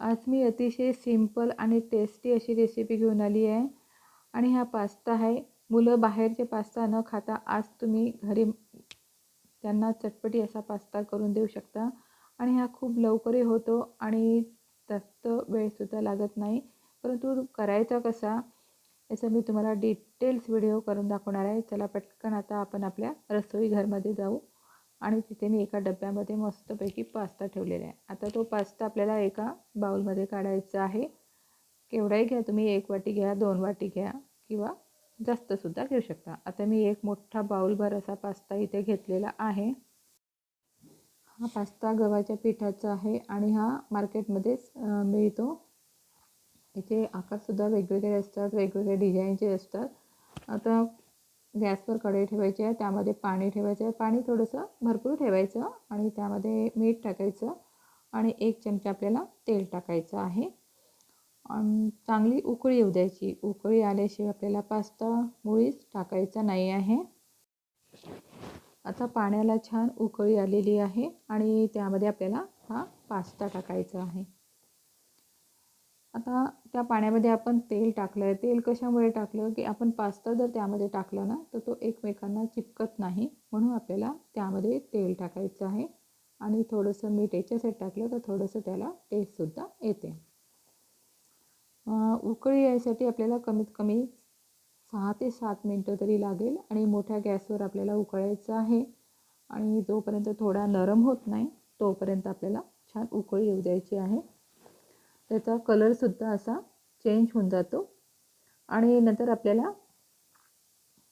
आज मी अतिशय सिंपल आणि टेस्टी अशी रेसिपी घेऊन आली आहे. आणि हा पास्ता आहे. मुलं बाहेरचे पास्ता न खाता आज तुम्ही घरी त्यांना चटपटी असा पास्ता करून देऊ शकता. आणि हा खूप लवकरही होतो आणि जास्त वेळसुद्धा लागत नाही. परंतु करायचा कसा याचा मी तुम्हाला डिटेल्स व्हिडिओ करून दाखवणार आहे. चला पटकन आता आपण आपल्या रसोई घरमध्ये जाऊ. आणि तिथे मी एका डब्यामध्ये मस्तपैकी पास्ता ठेवलेला आहे. आता तो पास्ता आपल्याला एका बाउलमध्ये काढायचा आहे. केवढाही घ्या तुम्ही एक वाटी घ्या दोन वाटी घ्या किंवा जास्तसुद्धा घेऊ शकता. आता मी एक मोठा बाउलभर असा पास्ता इथे घेतलेला आहे. हा पास्ता गव्हाच्या पिठाचा आहे आणि हा मार्केटमध्येच मिळतो. इथे आकारसुद्धा वेगवेगळे असतात वेगवेगळे डिझाईनचे असतात. आता गॅसवर कढई ठेवायची आहे त्यामध्ये पाणी ठेवायचं आहे. पाणी थोडंसं भरपूर ठेवायचं आणि त्यामध्ये मीठ टाकायचं आणि एक चमचा आपल्याला तेल टाकायचं आहे. आणि चांगली उकळी येऊ द्यायची. उकळी आल्याशिवाय आपल्याला पास्ता मुळीच टाकायचा नाही आहे. आता पाण्याला छान उकळी आलेली आहे आणि त्यामध्ये आपल्याला हा पास्ता टाकायचा आहे. आता त्या पाण्यामध्ये आपण तेल टाकलं आहे तेल कशामुळे टाकलं? की आपण पास्ता जर त्यामध्ये टाकला ना तर तो एकमेकांना चिपकत नाही. म्हणून आपल्याला त्यामध्ये तेल टाकायचं आहे. आणि थोडंसं मीठ याच्यासाठी टाकलं तर थोडंसं त्याला टेस्टसुद्धा येते. उकळी यायसाठी आपल्याला कमीत कमी सहा ते सात मिनटं तरी लागेल. आणि मोठ्या गॅसवर आपल्याला उकळायचं आहे. आणि जोपर्यंत थोडा नरम होत नाही तोपर्यंत आपल्याला छान उकळी येऊ द्यायची आहे. त्याचा कलरसुद्धा असा चेंज होऊन जातो. आणि नंतर आपल्याला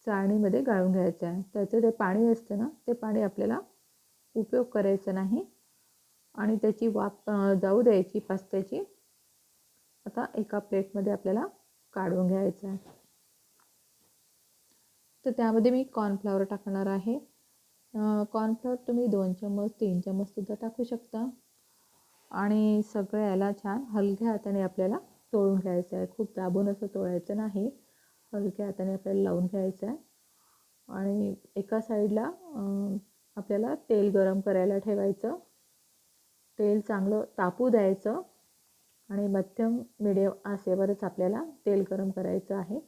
चाळणीमध्ये गाळून घ्यायचं आहे. त्याचं जे पाणी असतं ना ते पाणी आपल्याला उपयोग करायचा नाही. आणि त्याची वाफ जाऊ द्यायची पास्त्याची. आता एका प्लेटमध्ये आपल्याला काढून घ्यायचं आहे. तर त्यामध्ये मी कॉर्नफ्लॉवर टाकणार आहे. कॉर्नफ्लॉवर तुम्ही दोन चम्मच तीन चम्मचसुद्धा टाकू शकता. आणि सगळं याला छान हलक्या हाताने आपल्याला तोळून घ्यायचं आहे. खूप दाबून असं तोळायचं नाही. हलक्या हाताने आपल्याला लावून घ्यायचं आहे. आणि एका साईडला आपल्याला तेल गरम करायला ठेवायचं. तेल चांगलं तापू द्यायचं. आणि मध्यम मिडियम आसेवरच आपल्याला तेल गरम करायचं आहे.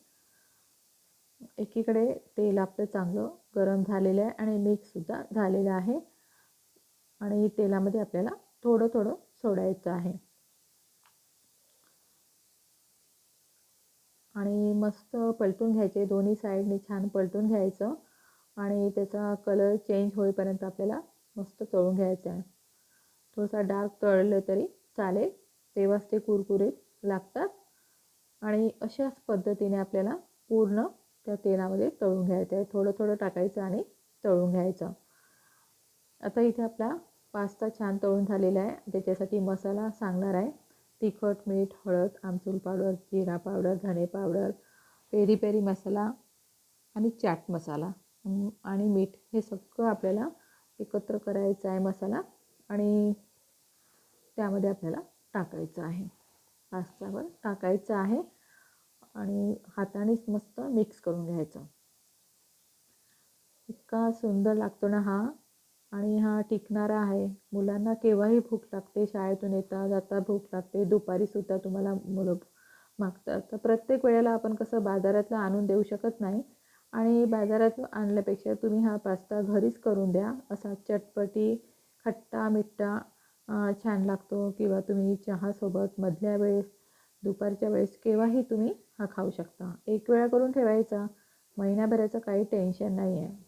एकीकडे तेल आपलं चांगलं गरम झालेलं आहे आणि मिक्ससुद्धा झालेलं आहे. आणि तेलामध्ये आपल्याला थोडं थोडं सोडायचं आहे. आणि मस्त पलटून घ्यायचे दोन्ही साईडने छान पलटून घ्यायचं. आणि त्याचा कलर चेंज होईपर्यंत आपल्याला मस्त तळून घ्यायचं आहे. थोडासा डार्क तळलं तरी चालेल. तेव्हाच ते कुरकुरीत लागतात. आणि अशाच पद्धतीने आपल्याला पूर्ण त्या तेलामध्ये तळून घ्यायचं आहे. थोडं थोडं टाकायचं आणि तळून घ्यायचं. आता इथे आपला पास्ता छान तळून झालेला आहे. त्याच्यासाठी मसाला सांगणार आहे. तिखट मीठ हळद आमचूर पावडर जिरा पावडर धणे पावडर पेरी पेरी मसाला आणि चाट मसाला. आणि मीठ हे सगळं आपल्याला एकत्र करायचं आहे मसाला आणि त्यामध्ये आपल्याला टाकायचं आहे. पास्त्यावर टाकायचं आहे आणि हातानेच मस्त मिक्स करून घ्यायचं. इतका सुंदर लागतो ना हा आणि हा टिकणारा आहे. मुलांना केव्हाही भूक लागते शाळेतून येता जाता भूक लागते दुपारीसुद्धा तुम्हाला मुलं मागतात. तर प्रत्येक वेळेला आपण कसं बाजारातलं आणून देऊ शकत नाही आणि बाजारातून आणल्यापेक्षा तुम्ही हा पास्ता घरीच करून द्या. असा चटपटी खट्टा मिठ्ठा छान लागतो किंवा तुम्ही चहासोबत मधल्या वेळेस दुपारच्या वेळेस केव्हाही तुम्ही हा खाऊ शकता. एक वेळा करून ठेवायचा. महिन्याभराचं काही टेन्शन नाही आहे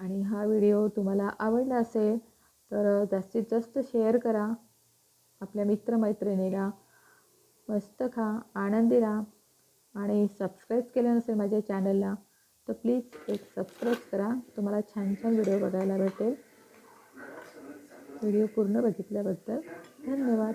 आणि हा व्हिडिओ तुम्हाला आवडला असेल तर जास्तीत जास्त शेअर करा. आपल्या मित्रमैत्रिणीला मस्त खा आनंदी राहा. आणि सबस्क्राईब केलं नसेल माझ्या चॅनलला तर प्लीज एक सबस्क्राईब करा. तुम्हाला छान छान व्हिडिओ बघायला भेटेल. व्हिडिओ पूर्ण बघितल्याबद्दल धन्यवाद.